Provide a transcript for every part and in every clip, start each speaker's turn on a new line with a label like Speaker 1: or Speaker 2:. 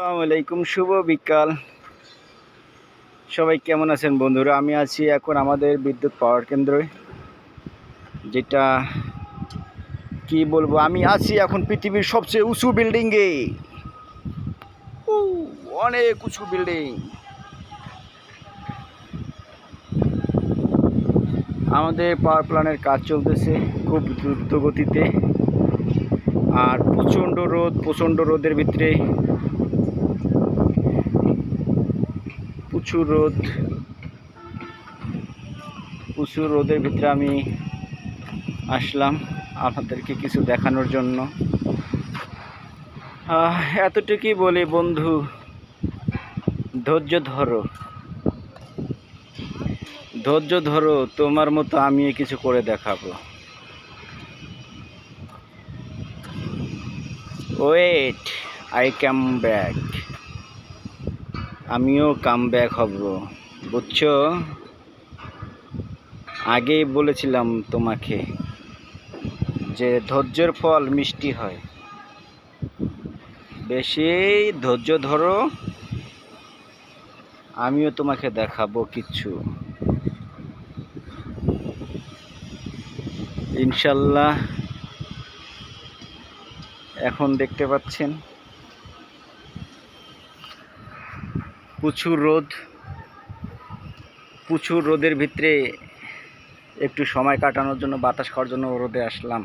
Speaker 1: আসসালামু আলাইকুম, শুভ বিকাল। সবাই কেমন আছেন বন্ধুরা? আমি আছি এখন আমাদের বিদ্যুৎ পাওয়ার কেন্দ্রে যেটা কি বলব, আমি আছি এখন পৃথিবীর সবচেয়ে উঁচু বিল্ডিংয়ে। অনেক উঁচু বিল্ডিং। আমাদের পাওয়ার প্ল্যানের কাজ চলতেছে খুব দ্রুত গতিতে, আর প্রচণ্ড রোদ, প্রচণ্ড রোদের ভিতরে প্রচুর রোদ প্রচুর রোদের ভিতরে আমি আসলাম আপনাদেরকে কিছু দেখানোর জন্য। এতটুকুই বলি বন্ধু, ধৈর্য ধরো। ধৈর্য ধরো, তোমার মতো আমি কিছু করে দেখাবো। ওয়েট আই ক্যাম ব্যাক আমিও কাম ব্যাক হব। বুঝছ? আগেই বলেছিলাম তোমাকে যে ধৈর্যের ফল মিষ্টি হয়। বেশি ধৈর্য ধরো, আমিও তোমাকে দেখাবো কিচ্ছু ইনশাল্লাহ, এখন দেখতে পাচ্ছেন? প্রচুর রোদ। প্রচুর রোদের ভিতরে একটু সময় কাটানোর জন্য, বাতাস খাওয়ার জন্য রোদে আসলাম।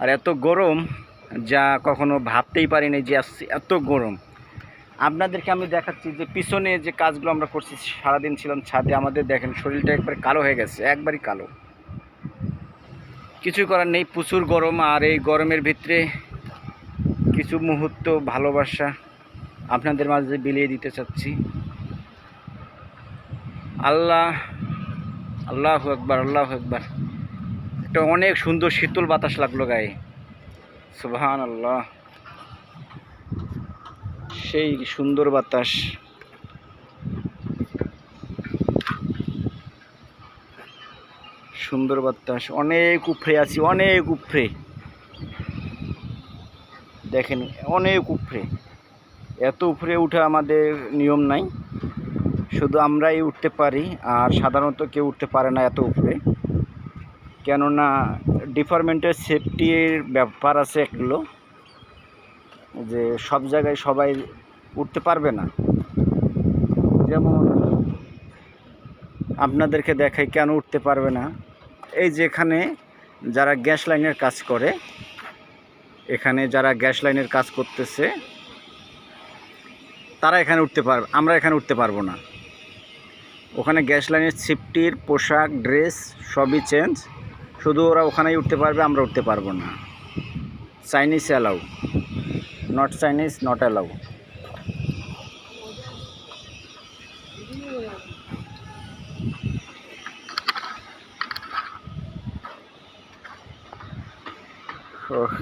Speaker 1: আর এত গরম যা কখনো ভাবতেই পারিনি যে আসছে এত গরম। আপনাদেরকে আমি দেখাচ্ছি যে পিছনে যে কাজগুলো আমরা করছি, সারাদিন ছিলাম ছাদে, আমাদের দেখেন শরীরটা একবারে কালো হয়ে গেছে, একবারই কালো। কিছু করার নেই, প্রচুর গরম, আর এই গরমের ভিতরে কিছু মুহূর্ত ভালোবাসা। আপনাদের মাঝে বিলিয়ে দিতে চাচ্ছি। আল্লাহ আল্লাহ একবার আল্লাহ একবার একটা অনেক সুন্দর শীতল বাতাস লাগল গায়ে। সুবহান আল্লাহ সেই সুন্দর বাতাস। সুন্দর বাতাস। অনেক উপরে আছি, অনেক উপরে। দেখেন, অনেক উপরে। এত উপরে উঠা আমাদের নিয়ম নাই। শুধু আমরাই উঠতে পারি, আর সাধারণত কেউ উঠতে পারে না এত উপরে। কেননা ডিপার্টমেন্টের সেফটির ব্যাপার আছে এগুলো, যে সব জায়গায় সবাই উঠতে পারবে না। যেমন আপনাদেরকে দেখাই কেন উঠতে পারবে না। এই যেখানে যারা গ্যাস লাইনের কাজ করে, এখানে যারা গ্যাস লাইনের কাজ করতেছে তারা এখানে উঠতে পারবে আমরা এখানে উঠতে পারব না। ওখানে গ্যাস লাইনের সেফটির পোশাক ড্রেস সবই চেঞ্জ। শুধু ওরা ওখানেই উঠতে পারবে আমরা উঠতে পারব না। Chinese allow. Not Chinese not allow. Oh,